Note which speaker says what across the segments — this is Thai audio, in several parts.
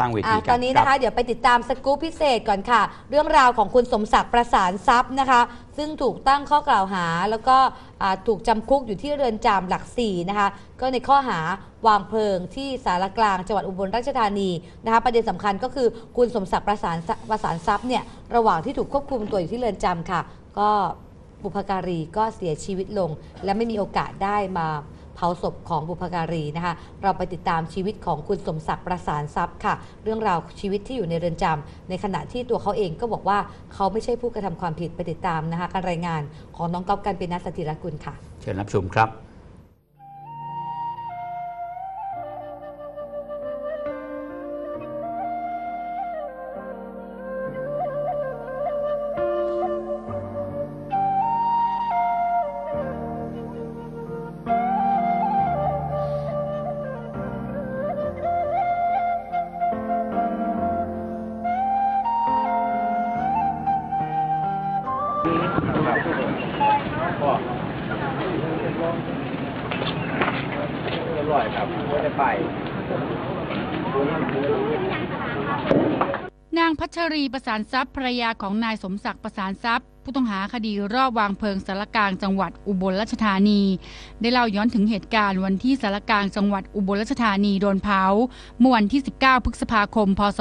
Speaker 1: ตั้งเวที
Speaker 2: อะ
Speaker 1: กัน
Speaker 2: ตอนนี้นะ
Speaker 1: รั
Speaker 2: คะ
Speaker 1: บ
Speaker 2: เดี๋ยวไปติดตามสกู๊ปพิเศษก่อนค่ะ เรื่องราวของคุณสมศักดิ์ประสานทรัพย์นะคะ ซึ่งถูกตั้งข้อกล่าวหาแล้วก็อ่าถูกจำคุกอยู่ที่เรือนจำหลักสี่นะคะ ก็ในข้อหาวางเพลิงที่สารกลางจังหวัดอุบลราชธานีนะคะ ประเด็นสำคัญก็คือคุณสมศักดิ์ประสานประสานทรัพย์เนี่ยระหว่างที่ถูกควบคุมตัวอยู่ที่เรือนจำค่ะ ก็บุพการีก็เสียชีวิตลง และไม่มีโอกาสได้มา เผาศพของบุพการีนะคะ เราไปติดตามชีวิตของคุณสมศักดิ์ประสานทรัพย์ค่ะ เรื่องราวชีวิตที่อยู่ในเรือนจำในขณะที่ตัวเขาเองก็บอกว่าเขาไม่ใช่ผู้กระทำความผิดไปติดตามนะคะการรายงานของน้องก๊อฟกันเป็นนัสถิรกุลค่ะ
Speaker 1: เชิญรับชมครับ
Speaker 3: ร่อยครับไม่ได้ไป
Speaker 4: นางพัชรีประสานทรัพย์ภรรยาของนายสมศักดิ์ประสานทรัพย์ ผู้ต้องหาคดีรอบวางเพลิงสารกลางจังหวัดอุบลราชธานี ได้เล่าย้อนถึงเหตุการณ์วันที่สารกลางจังหวัดอุบลราชธานีโดนเผาเมื่อวันที่ 19 พฤษภาคม พศ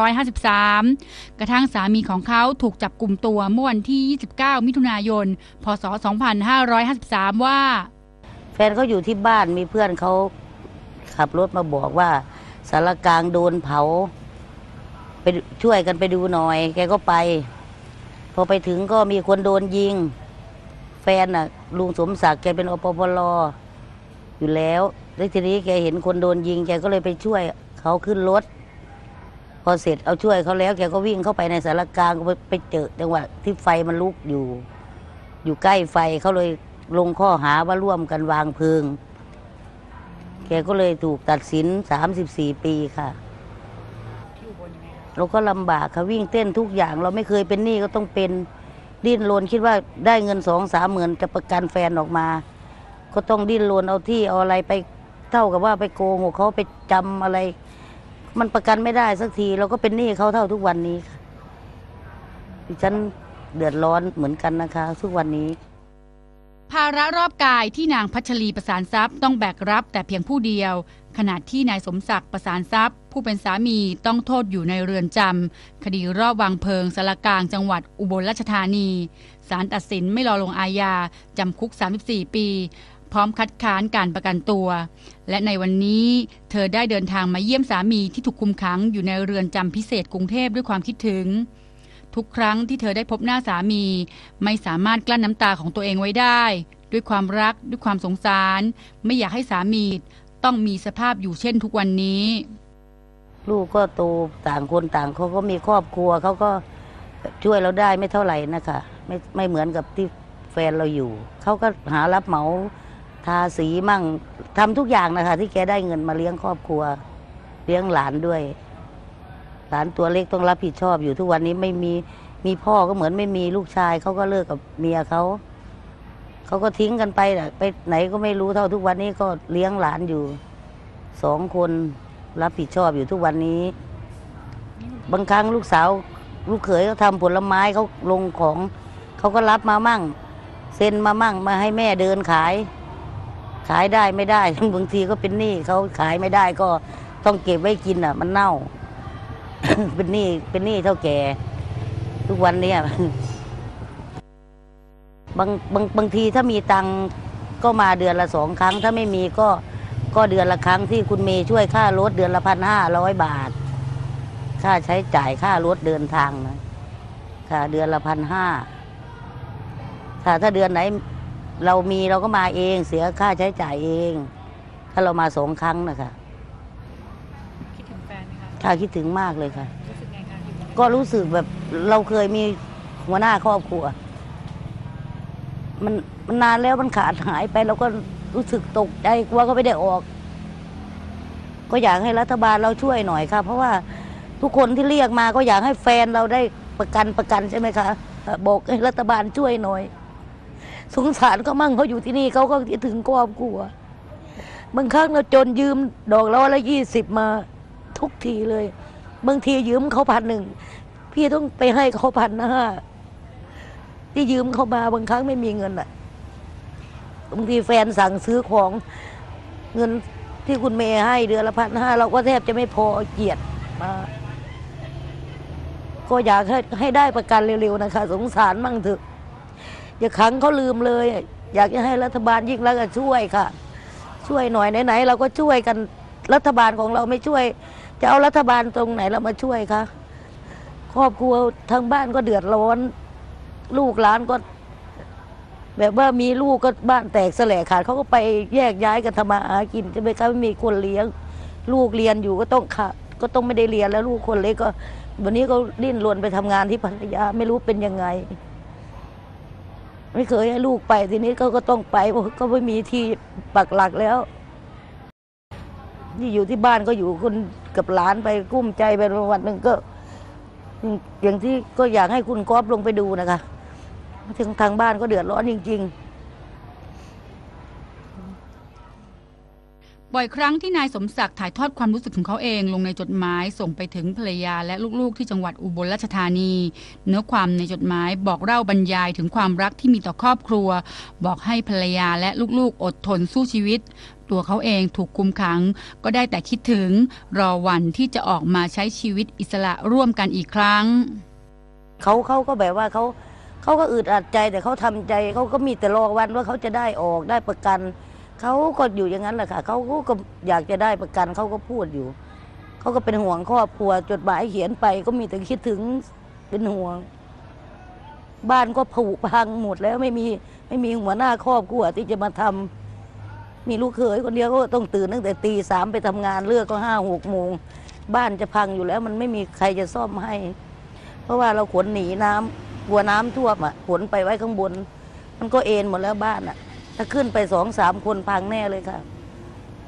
Speaker 4: 2553 กระทั่งสามีของเขาถูกจับกลุ่มตัวเมื่อวันที่ 29 มิถุนายน พศ 2553 ว่า
Speaker 5: ฟนเขาอยู่ที่บ้านมีเพื่อนเขาขับรถมาบอกว่าสารกลางโดนเผา ไปช่วยกันไปดูหน่อย แกก็ไป พอไปถึงก็มีคนโดนยิง แฟนน่ะ ลุงสมศักดิ์แกเป็นอปปลอยู่แล้วแล้วทีนี้แกเห็นคนโดนยิง แกก็เลยไปช่วยเขาขึ้นรถ พอเสร็จเอาช่วยเขาแล้ว แกก็วิ่งเข้าไปในสารกลางก็ไปไปเจอจังหวะที่ไฟมันลุกอยู่ อยู่ใกล้ไฟเขาเลย ลงข้อหาว่าร่วมกันวางเพลิง แกก็เลยถูกตัดสิน 34 ปีค่ะเราก็ลำบากค่ะวิ่งเต้นทุกอย่าง เราไม่เคยเป็นหนี้ก็ต้องเป็นดิ้นรนคิดว่าได้เงินสองสามหมื่นจะประกันแฟนออกมา ก็ต้องดิ้นรนเอาที่เอาอะไรไปเท่ากับว่าไปโกงเขาไปจำอะไร มันประกันไม่ได้สักที เราก็เป็นหนี้เขาเท่าทุกวันนี้ค่ะดิฉันเดือดร้อนเหมือนกันนะคะ ทุกวันนี้
Speaker 4: ภาระรอบกายที่นางพัชรีประสานทรัพย์ต้องแบกรับแต่เพียงผู้เดียว ขณะที่นายสมศักดิ์ประสานทรัพย์ ผู้เป็นสามีต้องโทษอยู่ในเรือนจำคดีรอบวางเพลิงสารกลางจังหวัดอุบลราชธานีศาลตัดสินไม่รอลงอาญาจำคุก 34 ปีพร้อมคัดค้านการประกันตัว และในวันนี้เธอได้เดินทางมาเยี่ยมสามีที่ถูกคุมขังอยู่ในเรือนจำพิเศษกรุงเทพด้วยความคิดถึง ทุกครั้งที่เธอได้พบหน้าสามี ไม่สามารถกลั้นน้ำตาของตัวเองไว้ได้ ด้วยความรักด้วยความสงสาร ไม่อยากให้สามีต้องมีสภาพอยู่เช่นทุกวันนี้
Speaker 5: ลูกก็โตต่างคนต่างเขาก็มีครอบครัวเขาก็ช่วยเราได้ไม่เท่าไหร่นะคะไม่ไม่เหมือนกับที่แฟนเราอยู่ เขาก็หารับเหมาทาสีมั่งทำทุกอย่างนะคะ ที่แกได้เงินมาเลี้ยงครอบครัว เลี้ยงหลานด้วย หลานตัวเล็กต้องรับผิดชอบอยู่ทุกวันนี้ไม่มีมีพ่อก็เหมือนไม่มีลูกชายเขาก็เลิกกับเมียเขาเขาก็ทิ้งกันไปน่ะไปไหนก็ไม่รู้เท่าทุกวันนี้ก็เลี้ยงหลานอยู่สองคนรับผิดชอบอยู่ทุกวันนี้ บางครั้งลูกสาว ลูกเขยเขาทำผลไม้เขาลงของเขาก็รับมามั่ง เซ็นมามั่งมาให้แม่เดินขาย ขายได้ไม่ได้บางทีก็เป็นหนี้เขาขายไม่ได้ก็ต้องเก็บไว้กินอะ มันเน่า เป็นหนี้เป็นหนี้เท่าแก่ ทุกวันเนี้ยบางบางบางทีถ้ามีตังก็มาเดือนละสองครั้ง ถ้าไม่มีก็ก็เดือนละครั้งที่คุณเมย์ช่วยค่ารถเดือนละพันห้าร้อยบาท ค่าใช้จ่ายค่ารถเดินทางนะค่ะ เดือนละพันห้าถ้าถ้าเดือนไหน เรามีเราก็มาเองเสียค่าใช้จ่ายเอง ถ้าเรามาสองครั้งนะคะ
Speaker 4: คิดถึงแฟนไหม คะ
Speaker 5: ค่ะคิดถึงมากเลยค่ะ
Speaker 4: รู้สึกไงคะอยู่
Speaker 5: ก็รู้สึกแบบเราเคยมีหัวหน้าครอบครัว มันมันนานแล้วมันขาดหายไปเราก็รู้สึกตกใจกลัวก็ไม่ได้ออก ก็อยากให้รัฐบาลเราช่วยหน่อยค่ะ เพราะว่าทุกคนที่เรียกมาก็อยากให้แฟนเราได้ประกันประกันใช่ไหมคะบอกให้รัฐบาลช่วยหน่อย สงสารเขามั่งเขาอยู่ที่นี่เขาก็คิดถึงครอบครัวบางครั้งเราจนยืมดอกละวันละยี่สิบมา ทุกทีเลย บางทียืมเขาพันหนึ่ง พี่ต้องไปให้เขาพันห้าที่ยืมเขามาบางครั้งไม่มีเงินอะบางทีแฟนสั่งซื้อของเงินที่คุณเมย์ให้เดือนละพันห้าเราก็แทบจะไม่พอเกียดมาก็อยากให้ให้ได้ประกันเร็วๆนะคะ สงสารมั่งเถอะอย่าขังเขาลืมเลย อยากจะให้รัฐบาลยิ่งรักช่วยค่ะ ช่วยหน่อยไหนๆเราก็ช่วยกันรัฐบาลของเราไม่ช่วย จะเอารัฐบาลตรงไหนเรามาช่วยคะครอบครัวทางบ้านก็เดือดร้อน ลูกหลานก็ แบบว่ามีลูกก็บ้านแตกแสลกขาดเขาก็ไปแยกย้ายกันทำมาหากินใช่ไหมคะไม่มีคนเลี้ยง ลูกเรียนอยู่ก็ต้องขาดก็ต้องไม่ได้เรียนแล้วลูกคนเล็กก็ วันนี้ก็ดิ้นรนไปทำงานที่พัทยาไม่รู้เป็นยังไง ไม่เคยให้ลูกไปทีนี้เขาก็ต้องไปเพราะก็ไม่มีที่ปักหลักแล้วที่อยู่ที่บ้านก็อยู่คน กับหลานไปกุ้มใจไปวันหนึ่งก็ อย่างที่ก็อยากให้คุณก๊อฟลงไปดูนะคะถึงทางบ้านก็เดือดร้อนจริง ๆ
Speaker 4: บ่อยครั้งที่นายสมศักดิ์ถ่ายทอดความรู้สึกของเขาเอง ลงในจดหมายส่งไปถึงภรรยาและลูกๆ ที่จังหวัดอุบลราชธานี เนื้อความในจดหมายบอกเล่าบรรยายถึงความรักที่มีต่อครอบครัว บอกให้ภรรยาและลูกๆ อดทนสู้ชีวิต ตัวเขาเองถูกคุมขัง ก็ได้แต่คิดถึงรอวันที่จะออกมาใช้ชีวิตอิสระร่วมกันอีกครั้ง
Speaker 5: เขาเขาก็แบบว่าเขาเขาก็อึดอัดใจแต่เขาทำใจเขาก็มีแต่รอวันว่าเขาจะได้ออกได้ประกัน เขาก็อยู่อย่างนั้นแหละค่ะเขาก็อยากจะได้ประกันเขาก็พูดอยู่ เขาก็เป็นห่วงครอบครัวจดหมายเขียนไปก็มีแต่คิดถึงเป็นห่วง บ้านก็ผุพังหมดแล้วไม่มีไม่มีหัวหน้าครอบครัวที่จะมาทำมีลูกเขยคนเดียวก็ต้องตื่นตั้งแต่ตีสามไปทำงานเลือกก็ห้าหกโมงบ้านจะพังอยู่แล้ว มันไม่มีใครจะซ่อมให้ เพราะว่าเราขนหนีน้ำกลัวน้ำท่วมอะขนไปไว้ข้างบน มันก็เอ็นหมดแล้วบ้านอะ ถ้าขึ้นไปสองสามคนพังแน่เลยค่ะ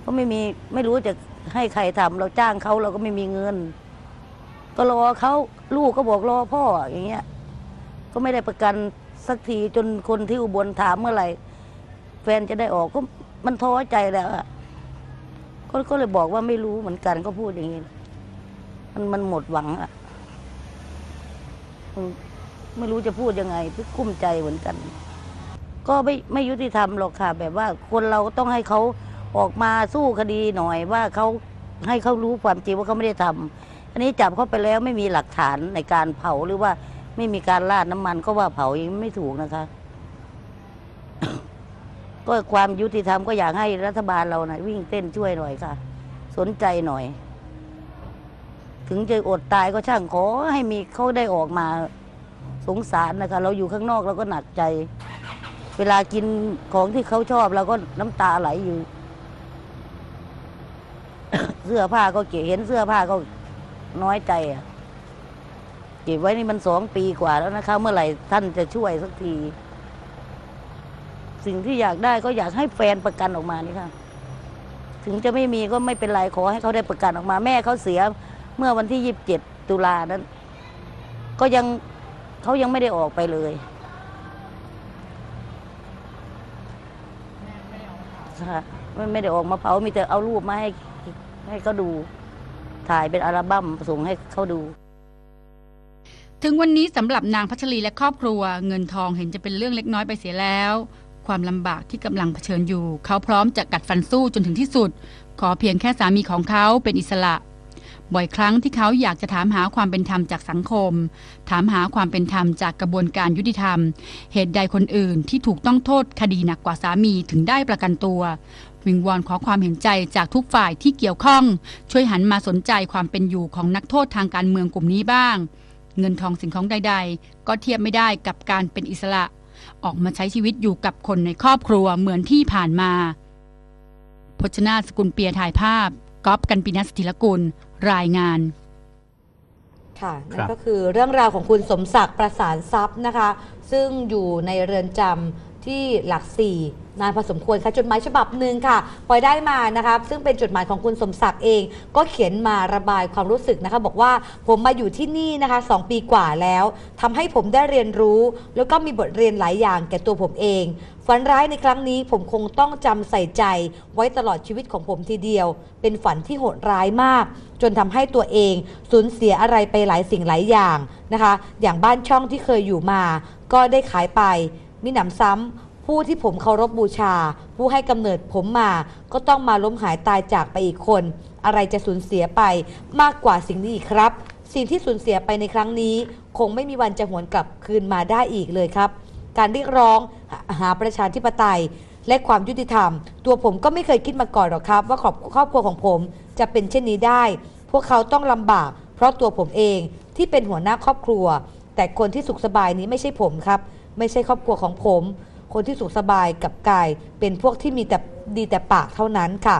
Speaker 5: ก็ไม่มีไม่รู้จะให้ใครทำเราจ้างเขาเราก็ไม่มีเงิน ก็รอเขาลูกก็บอกรอพ่ออย่างเงี้ย ก็ไม่ได้ประกันสักทีจนคนที่อุบลถามเมื่อไหร่ แฟนจะได้ออกก็มันท้อใจแล้วอะก็ก็เลยบอกว่าไม่รู้เหมือนกันก็พูดอย่างนี้มันมันหมดหวังอะไม่รู้จะพูดยังไงพี่กุ้มใจเหมือนกัน ก็ไม่ไม่ยุติธรรมหรอกค่ะ แบบว่าคนเราก็ต้องให้เขาออกมาสู้คดีหน่อยว่าเขาให้เขารู้ความจริงว่าเขาไม่ได้ทำอันนี้จับเขาไปแล้วไม่มีหลักฐานในการเผาหรือว่าไม่มีการราดน้ำมันก็ว่าเผาอย่างไม่ถูกนะคะ ก็ความยุติธรรมก็อยากให้รัฐบาลเรานะวิ่งเต้นช่วยหน่อยค่ะ สนใจหน่อย ถึงจะอดตายก็ช่างขอให้มีเขาได้ออกมาสงสารนะคะ เราอยู่ข้างนอกเราก็หนักใจ เวลากินของที่เขาชอบเราก็น้ำตาไหลอยู่ เสื้อผ้าก็เก็บเห็นเสื้อผ้าก็น้อยใจอะเก็บไว้นี่มันสองปีกว่าแล้วนะคะ เมื่อไหร่ท่านจะช่วยสักที สิ่งที่อยากได้ก็อยากให้แฟนประกันออกมานี่ค่ะ ถึงจะไม่มีก็ไม่เป็นไรขอให้เขาได้ประกันออกมา แม่เขาเสีย เมื่อวันที่ยี่สิบเจ็ดตุลานั้น ก็ยังเขายังไม่ได้ออกไปเลย ค่ะไม่ไม่ได้ออกมาเผา มีแต่เอารูปมาให้ให้เขาดู ถ่ายเป็นอัลบั้มส่งให้เขาดู
Speaker 4: ถึงวันนี้สำหรับนางพัชรีและครอบครัว เงินทองเห็นจะเป็นเรื่องเล็กน้อยไปเสียแล้ว ความลำบากที่กำลังเผชิญอยู่ เขาพร้อมจะกัดฟันสู้จนถึงที่สุด ขอเพียงแค่สามีของเขาเป็นอิสระ บ่อยครั้งที่เขาอยากจะถามหาความเป็นธรรมจากสังคม ถามหาความเป็นธรรมจากกระบวนการยุติธรรม เหตุใดคนอื่นที่ถูกต้องโทษคดีหนักกว่าสามีถึงได้ประกันตัว วิงวอนขอความเห็นใจจากทุกฝ่ายที่เกี่ยวข้อง ช่วยหันมาสนใจความเป็นอยู่ของนักโทษทางการเมืองกลุ่มนี้บ้าง เงินทองสิ่งของใด ๆ ก็เทียบไม่ได้กับการเป็นอิสระ ออกมาใช้ชีวิตอยู่กับคนในครอบครัวเหมือนที่ผ่านมาพจนาสกุลเปียถ่ายภาพก๊อฟกันปินัสถิลกุล รายงาน
Speaker 2: ค่ะนั่
Speaker 1: ครั
Speaker 2: น
Speaker 1: บ
Speaker 2: ก็คือเรื่องราวของคุณสมศักดิ์ประสานทรัพย์นะคะ ซึ่งอยู่ในเรือนจำ ที่หลักสี่นานพอสมควรค่ะจดหมายฉบับหนึ่งค่ะปล่อยได้มานะครับซึ่งเป็นจดหมายของคุณสมศักดิ์เอง ก็เขียนมาระบายความรู้สึกนะคะ บอกว่าผมมาอยู่ที่นี่นะคะสองปีกว่าแล้วทำให้ผมได้เรียนรู้ แล้วก็มีบทเรียนหลายอย่างแก่ตัวผมเองฝันร้ายในครั้งนี้ผมคงต้องจำใส่ใจไว้ตลอดชีวิตของผมทีเดียว เป็นฝันที่โหดร้ายมาก จนทำให้ตัวเองสูญเสียอะไรไปหลายสิ่งหลายอย่างนะคะ อย่างบ้านช่องที่เคยอยู่มา ก็ได้ขายไป มิหนำซ้ำผู้ที่ผมเคารพบูชา ผู้ให้กำเนิดผมมา ก็ต้องมาล้มหายตายจากไปอีกคน อะไรจะสูญเสียไปมากกว่าสิ่งนี้อีกครับ สิ่งที่สูญเสียไปในครั้งนี้ คงไม่มีวันจะหวนกลับคืนมาได้อีกเลยครับ การเรียกร้องหาหาประชาธิปไตยและความยุติธรรม ตัวผมก็ไม่เคยคิดมาก่อนหรอกครับ ว่าครอบครอบครัวของผมจะเป็นเช่นนี้ได้ พวกเขาต้องลำบาก เพราะตัวผมเองที่เป็นหัวหน้าครอบครัว แต่คนที่สุขสบายนี้ไม่ใช่ผมครับ ไม่ใช่ครอบครัวของผม คนที่สุขสบายกับกาย เป็นพวกที่มีแต่ดีแต่ปากเท่านั้นค่ะ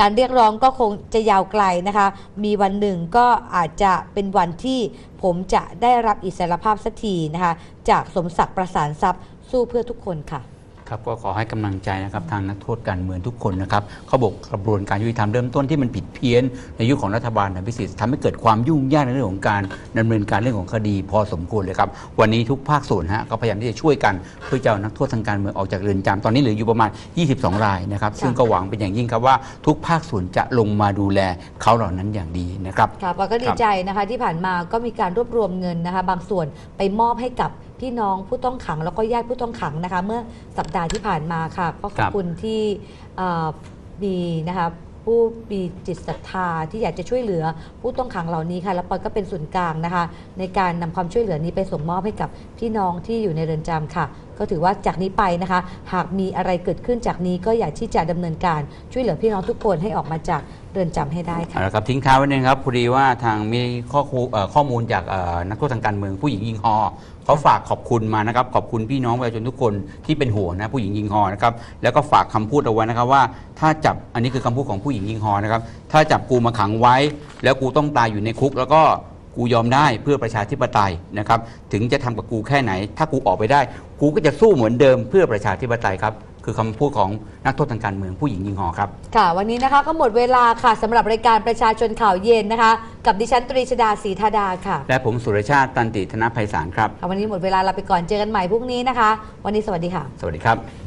Speaker 2: การเรียกร้องก็คงจะยาวไกลนะคะ มีวันหนึ่งก็อาจจะเป็นวันที่ผมจะได้รับอิสรภาพสักทีนะคะ จากสมศักดิ์ประสานทรัพย์สู้เพื่อทุกคนค่ะ
Speaker 1: ครับก็ขอให้กำลังใจนะครับทางนักโทษการเมืองทุกคนนะครับเขาบอกกระบวนการยุติธรรมเริ่มต้นที่มันผิดเพี้ยน ในยุคของรัฐบาลนายพิสิทธิ์ทำให้เกิดความยุ่งยากในเรื่องของการดำเนินการเรื่องของคดีพอสมควรเลยครับ วันนี้ทุกภาคส่วนฮะก็พยายามที่จะช่วยกันเพื่อจะเอานักโทษทางการเมืองออกจากเรือนจำตอนนี้เหลืออยู่ประมาณ 22 รายนะครับซึ่งก็หวังเป็นอย่างยิ่งครับว่าทุกภาคส่วนจะลงมาดูแลเขาเหล่านั้นอย่างดีนะครับ
Speaker 2: ค่ะปอก็ดีใจนะคะที่ผ่านมาก็มีการรวบรวมเงินนะคะบางส่วนไปมอบให้กับ พี่น้องผู้ต้องขังแล้วก็ญาติผู้ต้องขังนะคะ เมื่อสัปดาห์ที่ผ่านมาค่ะ ก็ข
Speaker 1: ครั
Speaker 2: อบบคุณที่เอ่อมีนะคะผู้มีจิตศรัทธาที่อยากจะช่วยเหลือผู้ต้องขังเหล่านี้ค่ะ แล้วปอยก็เป็นศูนย์กลางนะคะ ในการนำความช่วยเหลือนี้ไปส่งมอบให้กับพี่น้องที่อยู่ในเรือนจำค่ะ ก็ถือว่าจากนี้ไปนะคะ หากมีอะไรเกิดขึ้นจากนี้ก็อยากที่จะดำเนินการช่วยเหลือพี่น้องทุกคนให้ออกมาจากเรือนจำให้ได้ค่ะ
Speaker 1: เอาละครับทิ้งท้ายไว้นะครับพอดีว่าทางมีข้อคูเอ่อข้อมูลจากเอ่อนักโทษทางการเมืองผู้หญิงยิงฮอ เขาฝากขอบคุณมานะครับขอบคุณพี่น้องประชาชนทุกคนที่เป็นห่วงนะผู้หญิงยิงฮอนะครับแล้วก็ฝากคำพูดเอาไว้นะครับว่า ถ้าจับอันนี้คือคำพูดของผู้หญิงยิงฮอนะครับถ้าจับกูมาขังไว้ แล้วกูต้องตายอยู่ในคุก แล้วก็กูยอมได้เพื่อประชาธิปไตยนะครับถึงจะทำกับกูแค่ไหน ถ้ากูออกไปได้ กูก็จะสู้เหมือนเดิมเพื่อประชาธิปไตยครับ คือคำพูดของนักโทษทางการเมืองผู้หญิงยิงฮอครับ
Speaker 2: ค่ะ วันนี้นะคะก็หมดเวลาค่ะสำหรับรายการประชาชนข่าวเย็นนะคะ กับดิฉันตรีชดาศรีธาดาค่ะ
Speaker 1: และผมสุรชาติตันติธนภัยสารครับ
Speaker 2: ค่ะวันนี้หมดเวลาเราไปก่อนเจอกันใหม่พรุ่งนี้นะคะ วันนี้สวัสดีค่ะ
Speaker 1: สวัสดีครับ